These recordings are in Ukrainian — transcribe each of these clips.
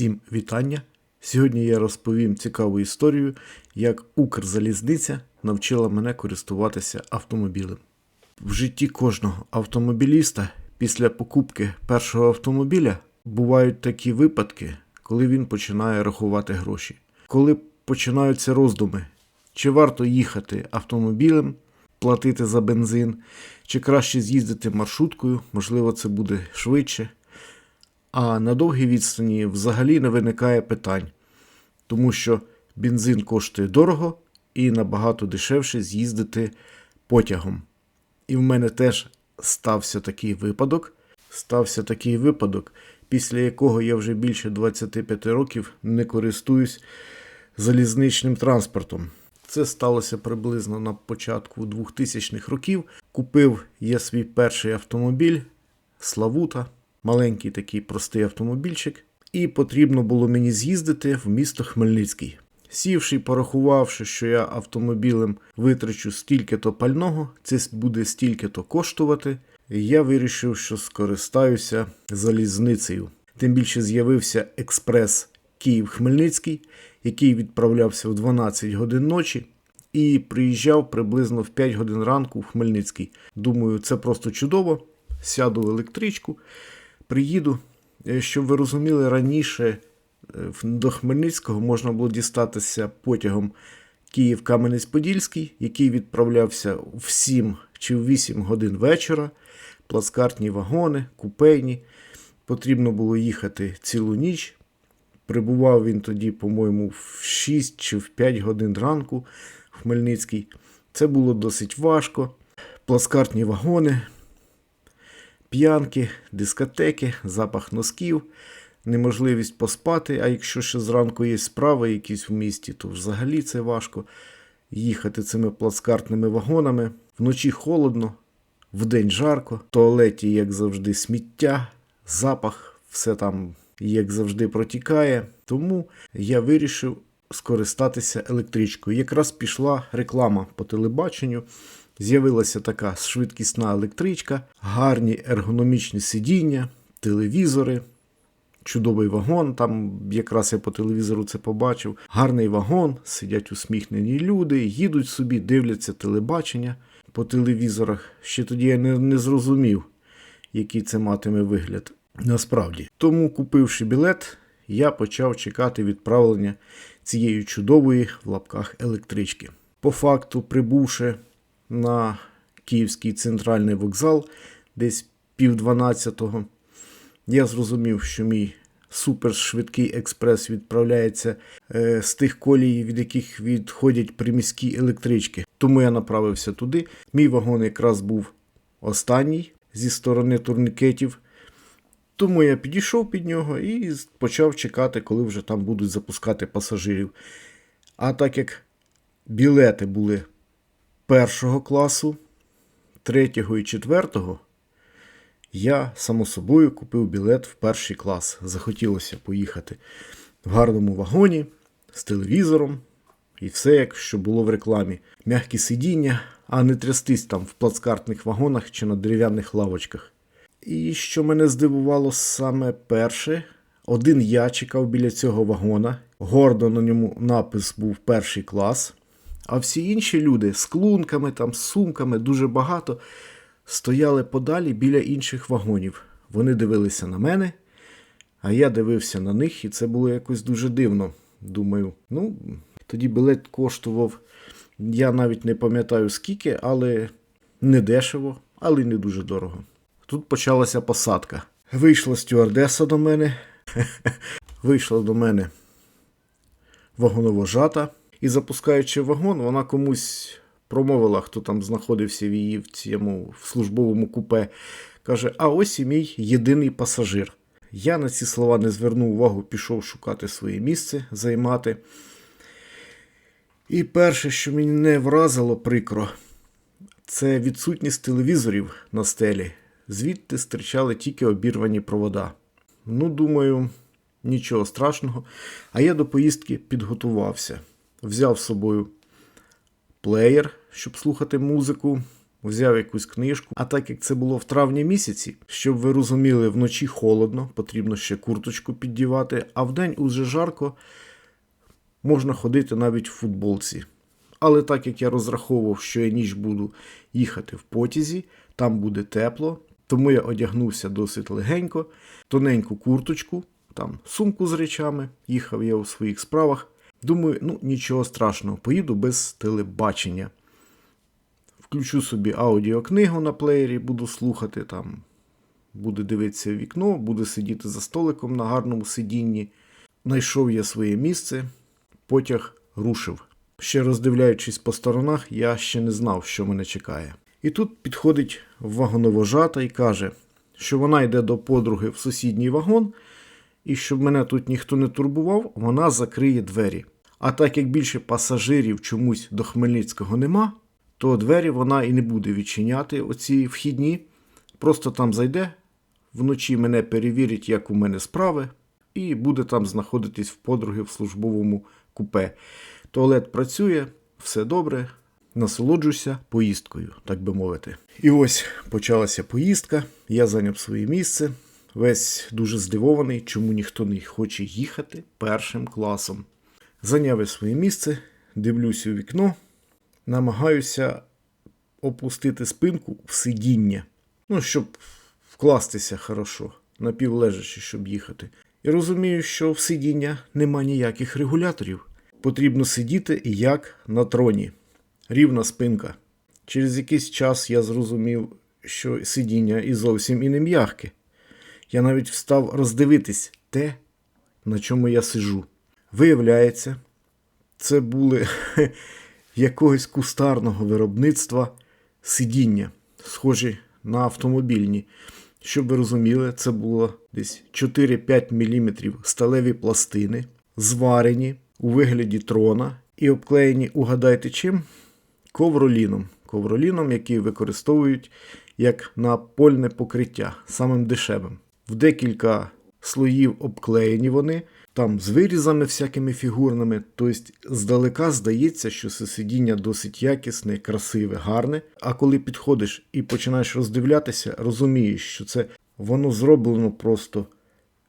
Всім вітання! Сьогодні я розповім цікаву історію, як Укрзалізниця навчила мене користуватися автомобілем. В житті кожного автомобіліста після покупки першого автомобіля бувають такі випадки, коли він починає рахувати гроші, коли починаються роздуми, чи варто їхати автомобілем, платити за бензин, чи краще з'їздити маршруткою, можливо, це буде швидше. А на довгій відстані взагалі не виникає питань, тому що бензин коштує дорого і набагато дешевше з'їздити потягом. І в мене теж стався такий випадок. Стався такий випадок, після якого я вже більше 25 років не користуюсь залізничним транспортом. Це сталося приблизно на початку 2000-х років. Купив я свій перший автомобіль Славута, маленький такий простий автомобільчик, і потрібно було мені з'їздити в місто Хмельницький. Сівши і порахувавши, що я автомобілем витрачу стільки-то пального, це буде стільки-то коштувати, я вирішив, що скористаюся залізницею. Тим більше з'явився експрес Київ-Хмельницький, який відправлявся в 12 годин ночі і приїжджав приблизно в 5 годин ранку в Хмельницький. Думаю, це просто чудово. Сяду в електричку, приїду. Е, Щоб ви розуміли, раніше е, до Хмельницького можна було дістатися потягом Київ-Кам'янець-Подільський, який відправлявся в 7 чи в 8 годин вечора. Плацкартні вагони, купейні. Потрібно було їхати цілу ніч. Прибував він тоді, по-моєму, в 6 чи в 5 годин ранку в Хмельницький. Це було досить важко. Плацкартні вагони, п'янки, дискотеки, запах носків, неможливість поспати. А якщо ще зранку є справи якісь в місті, то взагалі це важко їхати цими плацкартними вагонами. Вночі холодно, вдень жарко, в туалеті, як завжди, сміття, запах, все там, як завжди, протікає. Тому я вирішив скористатися електричкою. Якраз пішла реклама по телебаченню. З'явилася така швидкісна електричка, гарні ергономічні сидіння, телевізори, чудовий вагон. Там якраз я по телевізору це побачив. Гарний вагон, сидять усміхнені люди, їдуть собі, дивляться телебачення по телевізорах. Ще тоді я не, не зрозумів, який це матиме вигляд. Насправді. Тому, купивши білет, я почав чекати відправлення цієї чудової в лапках електрички. По факту, прибувши на Київський центральний вокзал десь пів дванадцятого, я зрозумів, що мій супершвидкий експрес відправляється е, з тих колій, від яких відходять приміські електрички. Тому я направився туди. Мій вагон якраз був останній зі сторони турнікетів. Тому я підійшов під нього і почав чекати, коли вже там будуть запускати пасажирів. А так як білети були першого класу, третього і четвертого, я, само собою, купив білет в перший клас. Захотілося поїхати в гарному вагоні з телевізором і все, як що було в рекламі. М'які сидіння, а не трястись там в плацкартних вагонах чи на дерев'яних лавочках. І що мене здивувало саме перше, один я чекав біля цього вагона, гордо на ньому напис був перший клас, а всі інші люди з клунками, там, з сумками, дуже багато, стояли подалі біля інших вагонів. Вони дивилися на мене, а я дивився на них, і це було якось дуже дивно. Думаю, ну, тоді білет коштував, я навіть не пам'ятаю скільки, але не дешево, але не дуже дорого. Тут почалася посадка. Вийшла стюардеса до мене, вийшла до мене вагоновожата, і запускаючи вагон, вона комусь промовила, хто там знаходився в її в цьому в службовому купе. Каже: А ось і мій єдиний пасажир. Я на ці слова не звернув увагу, пішов шукати своє місце, займати. І перше, що мені не вразило прикро, це відсутність телевізорів на стелі. Звідти стирчали тільки обірвані провода. Ну, думаю, нічого страшного. А я до поїздки підготувався. Взяв з собою плеєр, щоб слухати музику, взяв якусь книжку. А так як це було в травні місяці, щоб ви розуміли, вночі холодно, потрібно ще курточку піддівати, а вдень уже жарко, можна ходити навіть в футболці. Але так як я розраховував, що я ніч буду їхати в потязі, там буде тепло, тому я одягнувся досить легенько, тоненьку курточку, там сумку з речами, їхав я у своїх справах. Думаю, ну нічого страшного, поїду без телебачення. Включу собі аудіокнигу на плеєрі, буду слухати там, буду дивитися вікно, буду сидіти за столиком на гарному сидінні. Знайшов я своє місце, потяг рушив. Ще роздивляючись по сторонах, я ще не знав, що мене чекає. І тут підходить вагоновожата і каже, що вона йде до подруги в сусідній вагон, і щоб мене тут ніхто не турбував, вона закриє двері. А так як більше пасажирів чомусь до Хмельницького нема, то двері вона і не буде відчиняти оці вхідні. Просто там зайде, вночі мене перевірить, як у мене справи, і буде там знаходитись в подруги в службовому купе. Туалет працює, все добре, насолоджуйся поїздкою, так би мовити. І ось почалася поїздка, я зайняв своє місце, весь дуже здивований, чому ніхто не хоче їхати першим класом. Зайняв я своє місце, дивлюся у вікно, намагаюся опустити спинку в сидіння, ну, щоб вкластися хорошо, напівлежачи, щоб їхати. І розумію, що в сидіння нема ніяких регуляторів. Потрібно сидіти як на троні, рівна спинка. Через якийсь час я зрозумів, що сидіння і зовсім і не м'яке. Я навіть встав роздивитись те, на чому я сижу. Виявляється, це були якогось кустарного виробництва сидіння, схожі на автомобільні. Щоб ви розуміли, це було десь 4-5 мм сталеві пластини, зварені у вигляді трона і обклеєні, угадайте чим? Ковроліном. Ковроліном, який використовують як напольне покриття, самим дешевим. В декілька слоїв обклеєні вони, там з вирізами всякими фігурними. Тобто, здалека здається, що це сидіння досить якісне, красиве, гарне. А коли підходиш і починаєш роздивлятися, розумієш, що це воно зроблено просто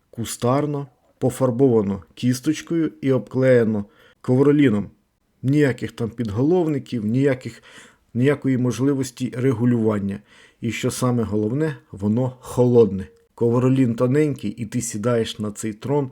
кустарно, пофарбовано кісточкою і обклеєно ковроліном. Ніяких там підголовників, ніяких, ніякої можливості регулювання. І що саме головне, воно холодне. Ковролін тоненький, і ти сідаєш на цей трон,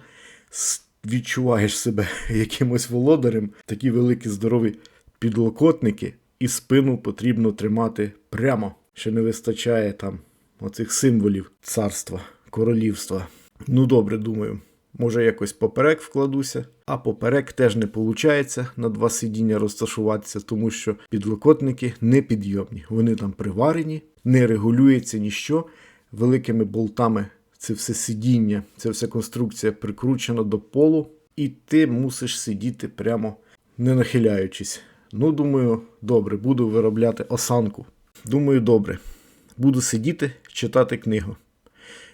відчуваєш себе якимось володарем, такі великі здорові підлокотники, і спину потрібно тримати прямо. Ще не вистачає там оцих символів царства, королівства. Ну добре, думаю. Може, якось поперек вкладуся, а поперек теж не виходить на два сидіння розташуватися, тому що підлокотники непідйомні. Вони там приварені, не регулюється ніщо. Великими болтами це все сидіння, це вся конструкція прикручена до полу, і ти мусиш сидіти прямо не нахиляючись. Ну, думаю, добре, буду виробляти осанку. Думаю, добре. Буду сидіти, читати книгу.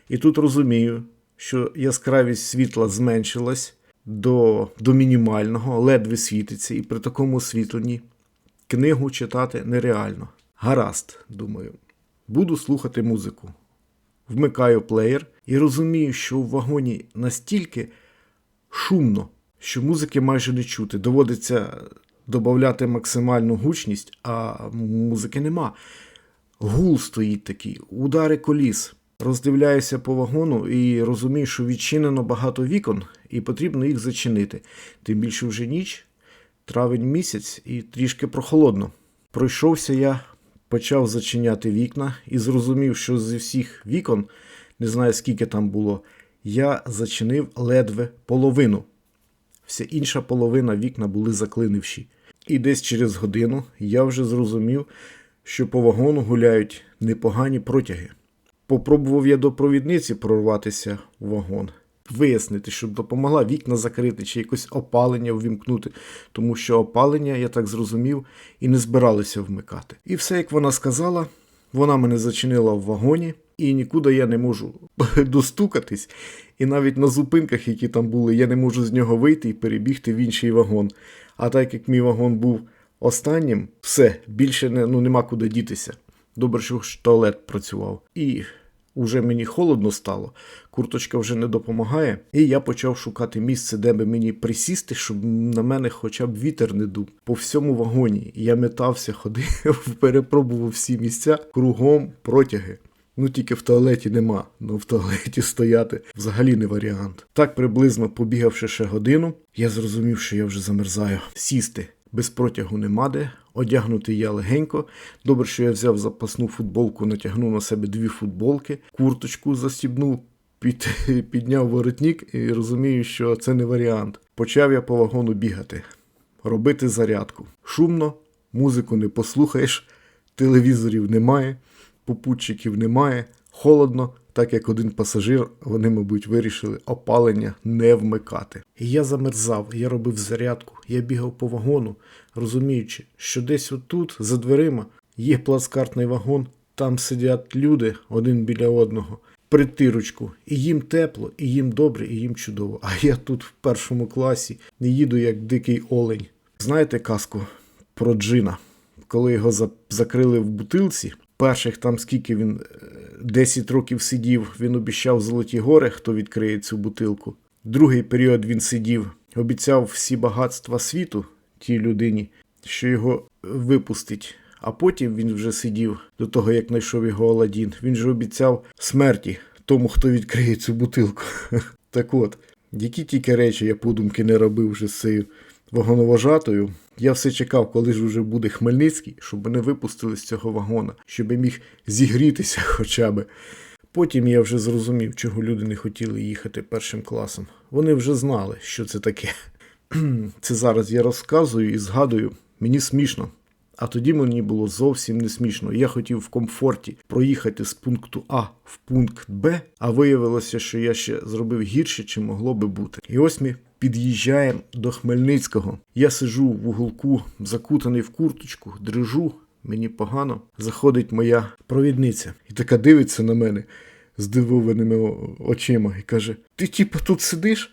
І тут розумію, що яскравість світла зменшилась до до мінімального, ледве світиться, і при такому освітленні книгу читати нереально. Гаразд, думаю, буду слухати музику. Вмикаю плеєр і розумію, що в вагоні настільки шумно, що музики майже не чути. Доводиться додати максимальну гучність, а музики нема. Гул стоїть такий, удари коліс. Роздивляюся по вагону і розумію, що відчинено багато вікон, і потрібно їх зачинити. Тим більше вже ніч, травень місяць і трішки прохолодно. Пройшовся я, почав зачиняти вікна і зрозумів, що зі всіх вікон, не знаю скільки там було, я зачинив ледве половину. Вся інша половина вікна були заклинивші. І десь через годину я вже зрозумів, що по вагону гуляють непогані протяги. Попробував я до провідниці прорватися в вагон, вияснити, щоб допомогла вікна закрити чи якось опалення ввімкнути, тому що опалення, я так зрозумів, і не збиралися вмикати. І все, як вона сказала, вона мене зачинила в вагоні, і нікуди я не можу достукатись. І навіть на зупинках, які там були, я не можу з нього вийти і перебігти в інший вагон. А так як мій вагон був останнім, все, більше не, ну, нема куди дітися. Добре, що туалет працював. І уже мені холодно стало, курточка вже не допомагає, і я почав шукати місце, де би мені присісти, щоб на мене хоча б вітер не дув. По всьому вагоні я метався, ходив, перепробував всі місця кругом протяги. Ну тільки в туалеті нема, ну в туалеті стояти взагалі не варіант. Так приблизно побігавши ще годину, я зрозумів, що я вже замерзаю. Сісти без протягу нема де, одягнути я легенько. Добре, що я взяв запасну футболку, натягнув на себе дві футболки, курточку застібнув, під, підняв воротник і розумію, що це не варіант. Почав я по вагону бігати, робити зарядку. Шумно, музику не послухаєш, телевізорів немає, попутчиків немає, холодно, так як один пасажир, вони, мабуть, вирішили опалення не вмикати. І я замерзав, я робив зарядку, я бігав по вагону, розуміючи, що десь отут, за дверима, є плацкартний вагон, там сидять люди один біля одного. Притирочку, і їм тепло, і їм добре, і їм чудово. А я тут в першому класі не їду як дикий олень. Знаєте казку про Джина? Коли його за- закрили в бутилці, перших там скільки він е, 10 років сидів, він обіцяв золоті гори, хто відкриє цю бутилку. Другий період він сидів, обіцяв всі багатства світу тій людині, що його випустить. А потім він вже сидів до того, як знайшов його Аладдін. Він же обіцяв смерті тому, хто відкриє цю бутилку. Так от, які тільки речі я подумки не робив вже з цією вагоновожатою. Я все чекав, коли ж уже буде Хмельницький, щоб мене випустили з цього вагона, щоб я міг зігрітися хоча б. Потім я вже зрозумів, чого люди не хотіли їхати першим класом. Вони вже знали, що це таке. Це зараз я розказую і згадую, мені смішно. А тоді мені було зовсім не смішно. Я хотів в комфорті проїхати з пункту А в пункт Б, а виявилося, що я ще зробив гірше, чим могло би бути. І ось ми під'їжджаємо до Хмельницького. Я сижу в уголку, закутаний в курточку, дрижу. Мені погано. Заходить моя провідниця і така дивиться на мене здивованими очима і каже: Ти типу тут сидиш?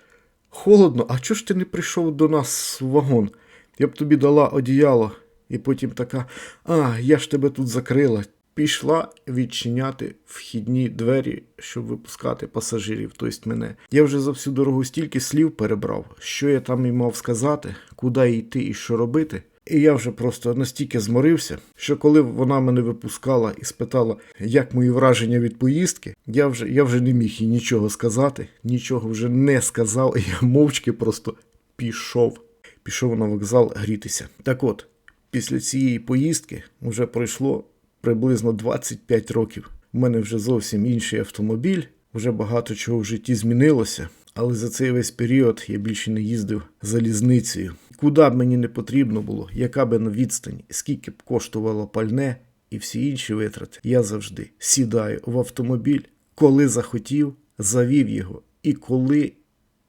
Холодно, а чого ж ти не прийшов до нас в вагон? Я б тобі дала одіяло. І потім така: А, я ж тебе тут закрила. Пішла відчиняти вхідні двері, щоб випускати пасажирів, тобто мене. Я вже за всю дорогу стільки слів перебрав, що я там і мав сказати, куди йти і що робити. І я вже просто настільки зморився, що коли вона мене випускала і спитала, як мої враження від поїздки, я вже, я вже не міг їй нічого сказати, нічого вже не сказав, і я мовчки просто пішов. Пішов на вокзал грітися. Так от, після цієї поїздки вже пройшло приблизно 25 років. У мене вже зовсім інший автомобіль, вже багато чого в житті змінилося, але за цей весь період я більше не їздив залізницею. Куди б мені не потрібно було, яка б на відстань, скільки б коштувало пальне і всі інші витрати, я завжди сідаю в автомобіль, коли захотів, завів його, і коли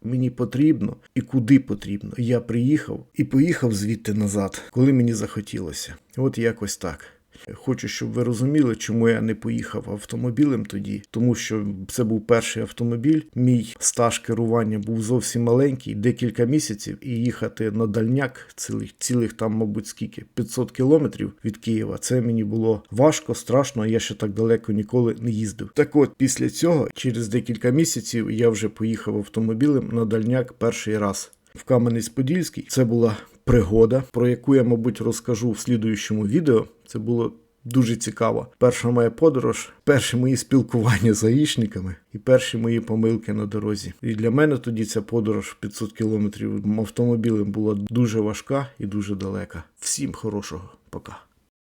мені потрібно і куди потрібно. Я приїхав і поїхав звідти назад, коли мені захотілося. От якось так. Хочу, щоб ви розуміли, чому я не поїхав автомобілем тоді, тому що це був перший автомобіль. Мій стаж керування був зовсім маленький, декілька місяців, і їхати на дальняк цілих, цілих там, мабуть, скільки 500 кілометрів від Києва. Це мені було важко, страшно. Я ще так далеко ніколи не їздив. Так от, після цього, через декілька місяців, я вже поїхав автомобілем на дальняк перший раз в Кам'янець-Подільський. Це була пригода, про яку я, мабуть, розкажу в слідуючому відео. Це було дуже цікаво. Перша моя подорож, перші мої спілкування з гаїшниками і перші мої помилки на дорозі. І для мене тоді ця подорож 500 кілометрів автомобілем була дуже важка і дуже далека. Всім хорошого, пока.